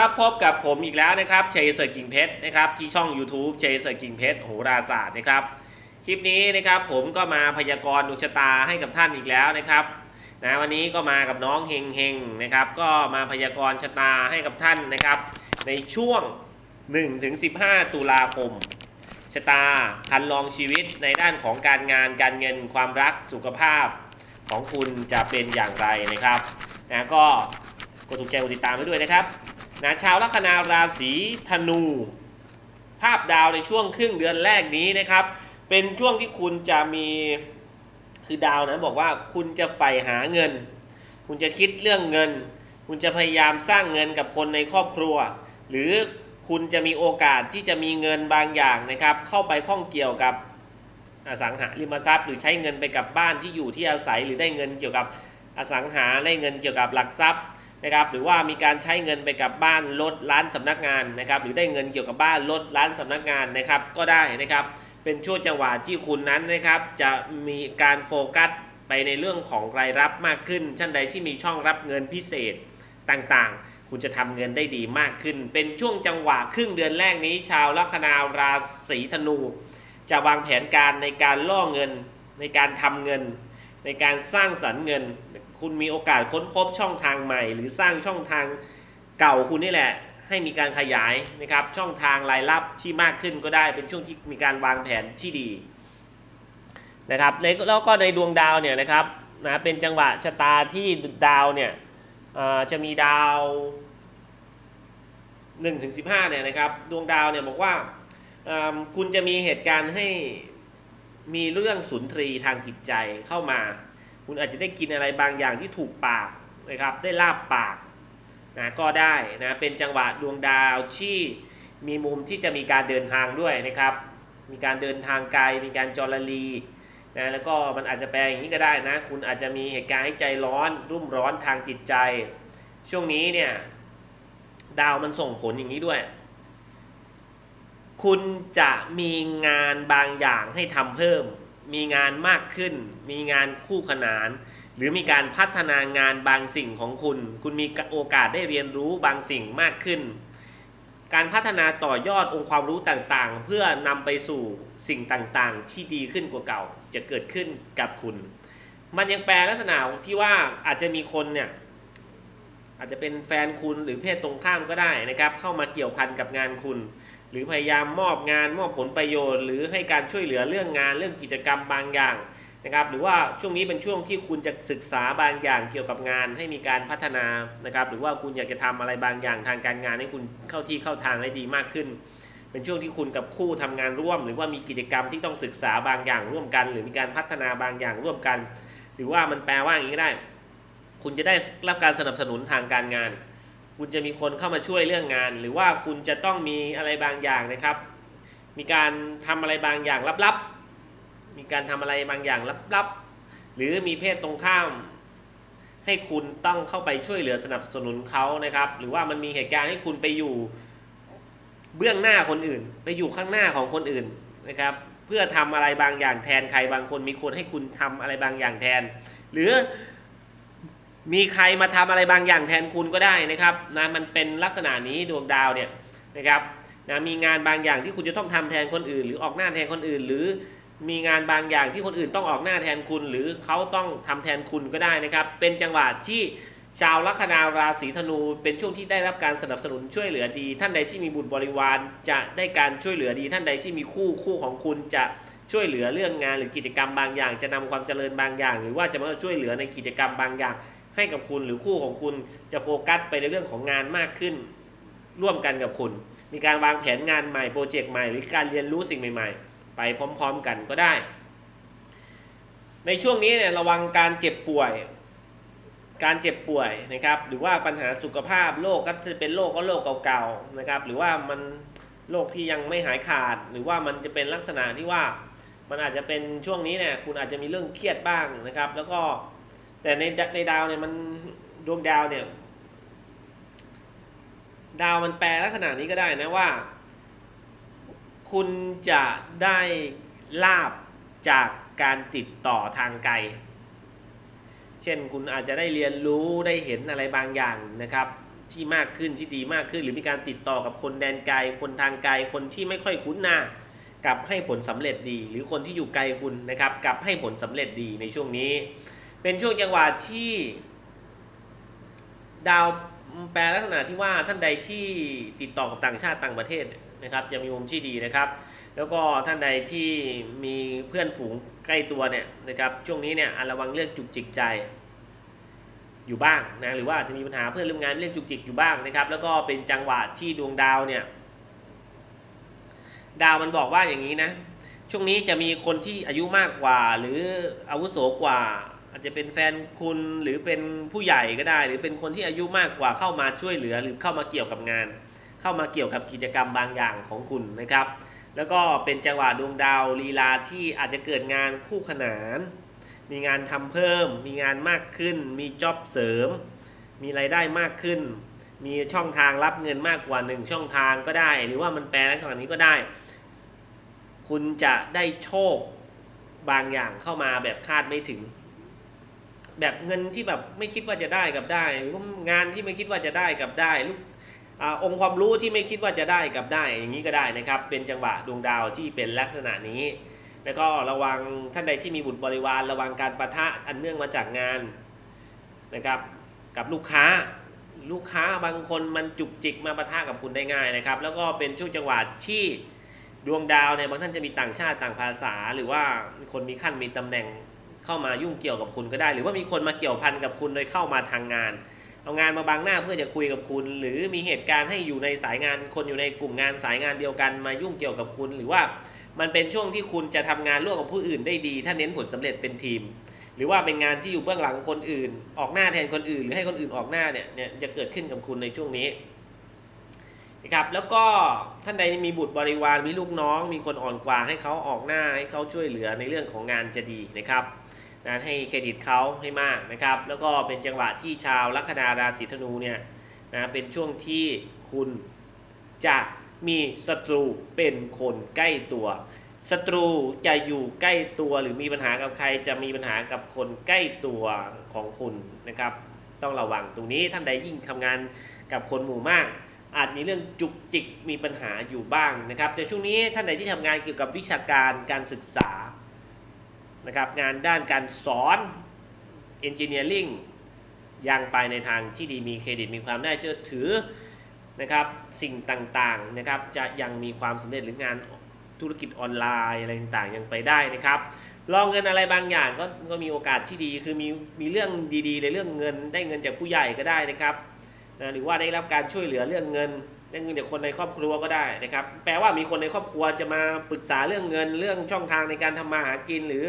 ครับพบกับผมอีกแล้วนะครับเชยเสร์กิ่งเพชรนะครับที่ช่อง YouTube ชัยเสร์กิ่งเพชรโหราศาสตร์นะครับคลิปนี้นะครับผมก็มาพยากรณ์ดวงชะตาให้กับท่านอีกแล้วนะครับนะวันนี้ก็มากับน้องเฮงเฮงนะครับก็มาพยากรณ์ชะตาให้กับท่านนะครับในช่วง 1-15 ตุลาคมชะตาคันลองชีวิตในด้านของการงานการเงินความรักสุขภาพของคุณจะเป็นอย่างไรนะครับนะก็กดถูกใจกดติดตามไว้ด้วยนะครับ นะชาวลัคนาราศีธนู ภาพดาวในช่วงครึ่งเดือนแรกนี้นะครับ เป็นช่วงที่คุณจะมีคือดาวนะบอกว่าคุณจะใฝ่หาเงิน คุณจะคิดเรื่องเงิน คุณจะพยายามสร้างเงินกับคนในครอบครัว หรือคุณจะมีโอกาสที่จะมีเงินบางอย่างนะครับ เข้าไปข้องเกี่ยวกับอสังหาริมทรัพย์ หรือใช้เงินไปกับบ้านที่อยู่ที่อาศัยหรือได้เงินเกี่ยวกับอสังหาได้เงินเกี่ยวกับหลักทรัพย์ นะครับหรือว่ามีการใช้เงินไปกับบ้านรถร้านสำนักงานนะครับหรือได้เงินเกี่ยวกับบ้านรถร้านสำนักงานนะครับก็ได้นะครับเป็นช่วงจังหวะที่คุณนั้นนะครับจะมีการโฟกัสไปในเรื่องของรายรับมากขึ้นท่านใดที่มีช่องรับเงินพิเศษต่างๆ คุณจะทำเงินได้ดีมากขึ้น เป็นช่วงจังหวะครึ่งเดือนแรกนี้ ชาวลัคนาราศีธนู จะวางแผนการในการล่อเงินในการทำเงิน ในการสร้างสรรค์เงิน คุณมีโอกาสค้นพบช่องทางใหม่ หรือสร้างช่องทางเก่าคุณนี่แหละ ให้มีการขยายนะครับ ช่องทางรายรับที่มากขึ้นก็ได้เป็นช่วงที่มีการวางแผนที่ดีนะครับแล้วก็ในดวงดาวเนี่ยนะครับนะเป็นจังหวะชะตาที่ดาวเนี่ยจะมีดาว1ถึง15เนี่ยนะครับ ดวงดาวเนี่ยบอกว่าคุณจะมีเหตุการณ์ให้มีเรื่องสุนทรีทางจิตใจเข้ามา คุณอาจจะได้กินอะไรบางอย่างที่ถูกปากนะครับ ได้ลาบปากนะก็ได้นะเป็นจังหวะดวงดาวที่มีมุมที่จะมีการเดินทางด้วยนะครับ มีการเดินทางไกลมีการจรลีนะแล้วก็มันอาจจะแปลอย่างนี้ก็ได้นะ คุณอาจจะมีเหตุการณ์ให้ใจร้อน รุ่มร้อนทางจิตใจ ช่วงนี้เนี่ยดาวมันส่งผลอย่างนี้ด้วย คุณจะมีงานบางอย่างให้ทำเพิ่ม มีงานมากขึ้น มีงานคู่ขนาน หรือมีการพัฒนางานบางสิ่งของคุณ คุณมีโอกาสได้เรียนรู้บางสิ่งมากขึ้น การพัฒนาต่อยอดองค์ความรู้ต่างๆ เพื่อนำไปสู่สิ่งต่างๆ ที่ดีขึ้นกว่าเก่า จะเกิดขึ้นกับคุณ มันยังแปลลักษณะที่ว่าอาจจะมีคนเนี่ยอาจจะเป็นแฟนคุณหรือเพศตรงข้ามก็ได้นะครับ เข้ามาเกี่ยวพันกับงานคุณ รือพยายามมอบงานมอบผลประโยชน์ หรือให้การช่วยเหลือเรื่องงานเรื่องกิจกรรมบางอย่างนะครับหรือว่าช่วงนี้เป็นช่วงที่คุณจะศึกษาบางอย่างเกี่ยวกับงานให้มีการพัฒนานะครับหรือว่าคุณอยากจะทำอะไรบางอย่างทางการงานให้คุณเข้าที่เข้าทางได้ดีมากขึ้น เป็นช่วงที่คุณกับคู่ทำงานร่วม หรือว่ามีกิจกรรมที่ต้องศึกษาบางอย่างร่วมกัน หรือมีการพัฒนาบางอย่างร่วมกัน หรือว่ามันแปลว่าอย่างนี้ได้ คุณจะได้รับการสนับสนุนทางการงาน คุณจะมีคนเข้ามาช่วยเรื่องงาน หรือว่าคุณจะต้องมีอะไรบางอย่างนะครับ มีการทำอะไรบางอย่างลับๆ มีการทำอะไรบางอย่างลับๆ หรือมีเพศตรงข้าม ให้คุณต้องเข้าไปช่วยเหลือสนับสนุนเขานะครับ หรือว่ามันมีเหตุการณ์ให้คุณไปอยู่เบื้องหน้าคนอื่น ไปอยู่ข้างหน้าของคนอื่นนะครับ เพื่อทำอะไรบางอย่างแทนใครบางคนมีคนให้คุณทำอะไรบางอย่างแทน หรือ มีใครมาทำอะไรบางอย่างแทนคุณก็ได้นะครับนะมันเป็นลักษณะนี้ดวงดาวเนี่ยนะครับนะมีงานบางอย่างที่คุณจะต้องทำแทนคนอื่น หรือออกหน้าแทนคนอื่น หรือมีงานบางอย่างที่คนอื่นต้องออกหน้าแทนคุณ หรือเขาต้องทำแทนคุณก็ได้นะครับ เป็นจังหวะที่ชาวลัคนาราศีธนู เป็นช่วงที่ได้รับการสนับสนุนช่วยเหลือดี ท่านใดที่มีบุตรบริวารจะได้การช่วยเหลือดี ท่านใดที่มีคู่คู่ของคุณจะช่วยเหลือเรื่องงานหรือกิจกรรมบางอย่าง จะนำความเจริญบางอย่าง หรือว่าจะมาช่วยเหลือในกิจกรรมบางอย่าง ให้กับคุณหรือคู่ของคุณจะโฟกัสไปในเรื่องของงานมากขึ้น ร่วมกันกับคุณ มีการวางแผนงานใหม่โปรเจกต์ใหม่หรือการเรียนรู้สิ่งใหม่ ๆ ไปพร้อม ๆ กันก็ได้ ในช่วงนี้เนี่ยระวังการเจ็บป่วย การเจ็บป่วยนะครับหรือว่าปัญหาสุขภาพโรคก็จะเป็นโรคก็โรคเก่าๆนะครับหรือว่ามันโรคที่ยังไม่หายขาด หรือว่ามันจะเป็นลักษณะที่ว่ามันอาจจะเป็นช่วงนี้เนี่ยคุณอาจจะมีเรื่องเครียดบ้างนะครับ แล้วก็ แต่ในในดาวเนี่ยมันดวงดาวเนี่ย ดาวมันแปลลักษณะนี้ก็ได้นะว่า คุณจะได้ลาบจากการติดต่อทางไกล เช่นคุณอาจจะได้เรียนรู้ได้เห็นอะไรบางอย่างนะครับที่มากขึ้นที่ดีมากขึ้น หรือมีการติดต่อกับคนแดนไกล คนทางไกล คนที่ไม่ค่อยคุ้นหน้ากลับให้ผลสำเร็จดี หรือคนที่อยู่ไกลคุณนะครับกลับให้ผลสำเร็จดีในช่วงนี้ เป็นช่วงจังหวะที่ ดาวแปลลักษณะที่ว่าท่านใดที่ติดต่อกับต่างชาติต่างประเทศนะครับ จะมีมุมที่ดีนะครับ แล้วก็ท่านใดที่มีเพื่อนฝูงใกล้ตัวเนี่ยนะครับ ช่วงนี้เนี่ยอาระวังเรื่องจุกจิกใจอยู่บ้างนะหรือว่าอาจจะมีปัญหาเพื่อนร่วมงานเรื่องจุกจิกอยู่บ้างนะครับ แล้วก็เป็นจังหวะที่ดวงดาวเนี่ยดาวมันบอกว่าอย่างนี้นะ ช่วงนี้จะมีคนที่อายุมากกว่า หรืออาวุโสกว่า อาจจะเป็นแฟนคุณหรือเป็นผู้ใหญ่ก็ได้ หรือเป็นคนที่อายุมากกว่าเข้ามาช่วยเหลือหรือเข้ามาเกี่ยวกับงาน เข้ามาเกี่ยวกับกิจกรรมบางอย่างของคุณนะครับ แล้วก็เป็นจังหวะดวงดาวลีลาที่อาจจะเกิดงานคู่ขนาน มีงานทำเพิ่ม มีงานมากขึ้น มีจ็อบเสริม มีรายได้มากขึ้น มีช่องทางรับเงินมากกว่าหนึ่งช่องทางก็ได้ หรือว่ามันแปลลักษณะนี้ก็ได้ คุณจะได้โชคบางอย่างเข้ามาแบบคาดไม่ถึง แบบเงินที่แบบไม่คิดว่าจะได้กับได้หรืองานที่ไม่คิดว่าจะได้กับได้ลูกอองค์ความรู้ที่ไม่คิดว่าจะได้กับได้อย่างนี้ก็ได้นะครับ เป็นจังหวะดวงดาวที่เป็นลักษณะนี้ แล้วก็ระวังท่านใดที่มีบุตรบริวาร ระวังการประทะอันเนื่องมาจากงานนะครับ กับลูกค้าลูกค้าบางคนมันจุกจิกมาประทะกับคุณได้ง่ายนะครับ แล้วก็เป็นช่วงจังหวะที่ดวงดาวเนี่ยบางท่านจะมีต่างชาติต่างภาษา หรือว่าคนมีขั้นมีตำแหน่ง เข้ามายุ่งเกี่ยวกับคุณก็ได้ หรือว่ามีคนมาเกี่ยวพันกับคุณโดยเข้ามาทางงาน เอางานมาบังหน้าเพื่อจะคุยกับคุณ หรือมีเหตุการณ์ให้อยู่ในสายงาน คนอยู่ในกลุ่มงานสายงานเดียวกันมายุ่งเกี่ยวกับคุณ หรือว่ามันเป็นช่วงที่คุณจะทำงานร่วมกับผู้อื่นได้ดี ถ้าเน้นผลสำเร็จเป็นทีม หรือว่าเป็นงานที่อยู่เบื้องหลังคนอื่น ออกหน้าแทนคนอื่น หรือให้คนอื่นออกหน้าเนี่ยเนี่ยจะเกิดขึ้นกับคุณในช่วงนี้นะครับแล้วก็ท่านใดมีบุตรบริวารมีลูกน้อง มีคนอ่อนกว่าให้เขาออกหน้าให้เขาช่วยเหลือในเรื่องของงานจะดีนะครับ นะให้เครดิตเขาให้มากนะครับ แล้วก็เป็นจังหวะที่ชาวลัคนาราศีธนูเนี่ยนะเป็นช่วงที่คุณจะมีศัตรูเป็นคนใกล้ตัวศัตรูจะอยู่ใกล้ตัวหรือมีปัญหากับใครจะมีปัญหากับคนใกล้ตัวของคุณนะครับ ต้องระวังตรงนี้ท่านใดยิ่งทำงานกับคนหมู่มาก อาจมีเรื่องจุกจิกมีปัญหาอยู่บ้างนะครับ แต่ช่วงนี้ท่านใดที่ทำงานเกี่ยวกับวิชาการการศึกษา นะครับงานด้านการสอนเอนจิเนียริงยังไปในทางที่ดีมีเครดิตมีความน่าเชื่อถือนะครับสิ่งต่างๆนะครับจะยังมีความสำเร็จหรืองานธุรกิจออนไลน์อะไรต่างๆยังไปได้นะครับ ลองเงินอะไรบางอย่างก็ก็มีโอกาสที่ดีคือมีมีเรื่องดีๆในเรื่องเงิน ได้เงินจากผู้ใหญ่ก็ได้นะครับนะหรือว่าได้รับการช่วยเหลือเรื่องเงินได้เงินจากคนในครอบครัวก็ได้นะครับ แปลว่ามีคนในครอบครัวจะมาปรึกษาเรื่องเงิน เรื่องช่องทางในการทำมาหากินหรือ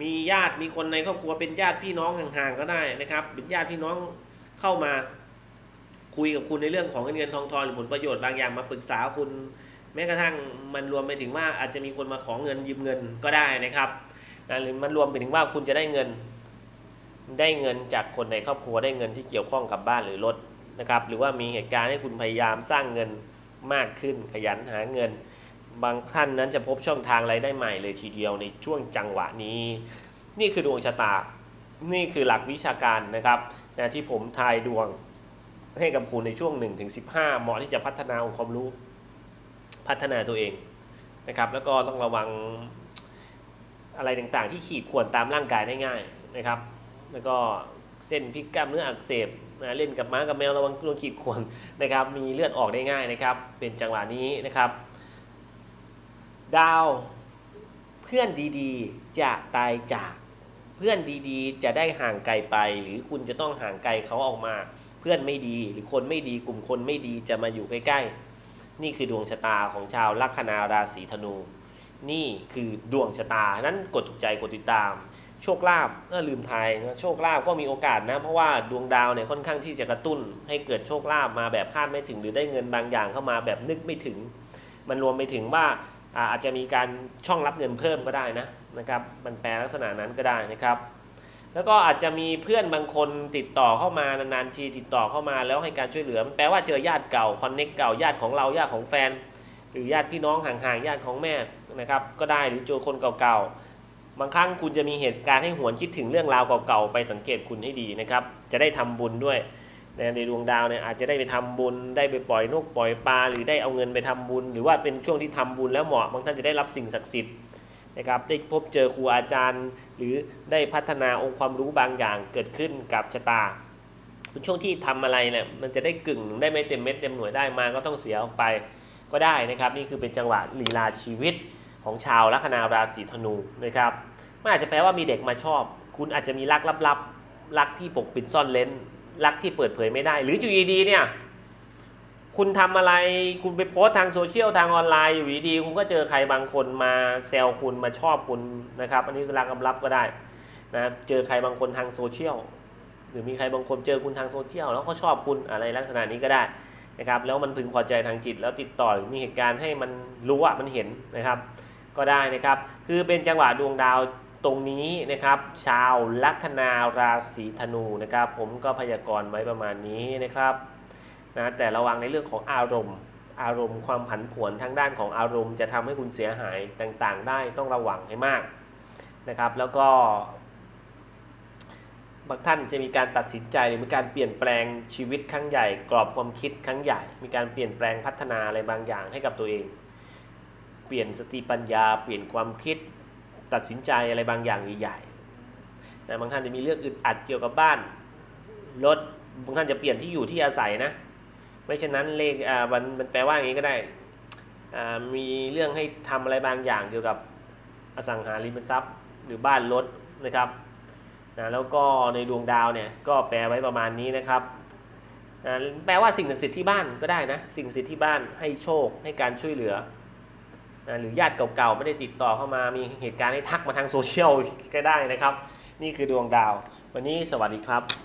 มีญาติมีคนในครอบครัวเป็นญาติพี่น้องห่างๆก็ได้นะครับเป็นญาติพี่น้องเข้ามาคุยกับคุณในเรื่องของเงินทองทองหรือผลประโยชน์บางอย่างมาปรึกษาคุณ แม้กระทั่งมันรวมไปถึงว่าอาจจะมีคนมาขอเงินยืมเงินก็ได้นะครับหรือมันรวมไปถึงว่าคุณจะได้เงิน ได้เงินจากคนในครอบครัวได้เงินที่เกี่ยวข้องกับบ้านหรือรถนะครับ หรือว่ามีเหตุการณ์ให้คุณพยายามสร้างเงินมากขึ้นขยันหาเงิน บางท่านนั้นจะพบช่องทางรายได้ใหม่เลยทีเดียวในช่วงจังหวะนี้ นี่คือดวงชะตา นี่คือหลักวิชาการนะครับนะที่ผมทายดวงให้กับคุณในช่วง 1-15เหมาะที่จะพัฒนาองค์ความรู้พัฒนาตัวเองนะครับ แล้วก็ต้องระวังอะไรต่างๆ ที่ขีดข่วนตามร่างกายได้ง่ายนะครับ แล้วก็เส้นพิกกล้ามเนื้ออักเสบนะเล่นกับม้ากับแมวระวังโดนขีดข่วนนะครับ มีเลือดออกได้ง่ายนะครับ เป็นจังหวะนี้นะครับ ดาวเพื่อนดีๆ จะตายจาก เพื่อนดีๆ จะได้ห่างไกลไป หรือคุณจะต้องห่างไกลเขาออกมา เพื่อนไม่ดีหรือคนไม่ดีกลุ่มคนไม่ดีจะมาอยู่ใกล้ๆ นี่คือดวงชะตาของชาวลัคนาราศีธนู นี่คือดวงชะตานั้นกดถูกใจกดติดตาม โชคลาภก็ลืมทายนะโชคลาภก็มีโอกาสนะ เพราะว่าดวงดาวเนี่ยค่อนข้างที่จะกระตุ้น ให้เกิดโชคลาภมาแบบคาดไม่ถึงหรือได้เงินบางอย่างเข้ามาแบบนึกไม่ถึง มันรวมไปถึงว่า อาจจะมีการช่องรับเงินเพิ่มก็ได้นะนะครับ มันแปลลักษณะนั้นก็ได้นะครับ แล้วก็อาจจะมีเพื่อนบางคนติดต่อเข้ามานานๆทีติดต่อเข้ามาแล้วให้การช่วยเหลือแปลว่าเจอญาติเก่าคอนเน็กเก่าญาติของเราญาติของแฟน หรือญาติพี่น้องห่างๆญาติของแม่นะครับก็ได้หรือเจอคนเก่าๆบางครั้งคุณจะมีเหตุการณ์ให้หวนคิดถึงเรื่องราวเก่าๆไปสังเกตคุณให้ดีนะครับ จะได้ทำบุญด้วย ในดวงดาวเนี่ยอาจจะได้ไปทำบุญได้ไปปล่อยนกปล่อยปลาหรือได้เอาเงินไปทำบุญ หรือว่าเป็นช่วงที่ทำบุญแล้วเหมาะบางท่านจะได้รับสิ่งศักดิ์สิทธิ์นะครับได้พบเจอครูอาจารย์ หรือได้พัฒนาองค์ความรู้บางอย่างเกิดขึ้นกับชะตาเป็นช่วงที่ทำอะไรเนี่ยมันจะได้กึ่งได้ไม่เต็มเม็ดเต็มหน่วยได้มาก็ต้องเสียออกไปก็ได้นะครับ นี่คือเป็นจังหวะลีลาชีวิตของชาวลัคนาราศีธนูนะครับมันอาจจะแปลว่ามีเด็กมาชอบ คุณอาจจะมีรักลับๆรักที่ปกปิดซ่อนเลน รักที่เปิดเผยไม่ได้ หรืออยู่ดีๆเนี่ย คุณทำอะไรคุณไปโพสต์ทางโซเชียลทางออนไลน์อยู่ดีๆคุณก็เจอใครบางคนมาแซวคุณมาชอบคุณนะครับ อันนี้คือรักลับๆก็ได้นะเจอใครบางคนทางโซเชียลหรือมีใครบางคนเจอคุณทางโซเชียลแล้วก็ชอบคุณอะไรลักษณะนี้ก็ได้นะครับ แล้วมันพึงพอใจทางจิต แล้วติดต่อหรือมีเหตุการณ์ให้มันรู้ว่ามันเห็นนะครับ ก็ได้นะครับ คือเป็นจังหวะดวงดาว ตรงนี้นะครับ ชาวลัคนาราศีธนูนะครับ ผมก็พยากรณ์ไว้ประมาณนี้นะครับนะแต่ระวังในเรื่องของอารมณ์ อารมณ์ความผันผวนทางด้านของอารมณ์จะทำให้คุณเสียหายต่างๆ ได้ต้องระวังให้มากนะครับ แล้วก็บางท่านจะมีการตัดสินใจหรือมีการเปลี่ยนแปลงชีวิตครั้งใหญ่ กรอบความคิดครั้งใหญ่ มีการเปลี่ยนแปลงพัฒนาอะไรบางอย่างให้กับตัวเอง เปลี่ยนสติปัญญา เปลี่ยนความคิด ตัดสินใจอะไรบางอย่างใหญ่ๆแต่บางท่านจะมีเรื่องอึดอัดเกี่ยวกับบ้านรถบางท่านจะเปลี่ยนที่อยู่ที่อาศัยนะ ไม่เช่นนั้นเลขอ่ามันมันแปลว่าอย่างนี้ก็ได้อ่ามีเรื่องให้ทำอะไรบางอย่างเกี่ยวกับอสังหาริมทรัพย์ หรือบ้านรถนะครับนะแล้วก็ในดวงดาวเนี่ยก็แปลไว้ประมาณนี้นะครับนะแปลว่าสิ่งศักดิ์สิทธิ์ที่บ้านก็ได้นะสิ่งศักดิ์สิทธิ์ที่บ้านให้โชคให้การช่วยเหลือ นะหรือญาติเก่าๆไม่ได้ติดต่อเข้ามามีเหตุการณ์ให้ทักมาทางโซเชียลก็ได้นะครับ นี่คือดวงดาว วันนี้สวัสดีครับ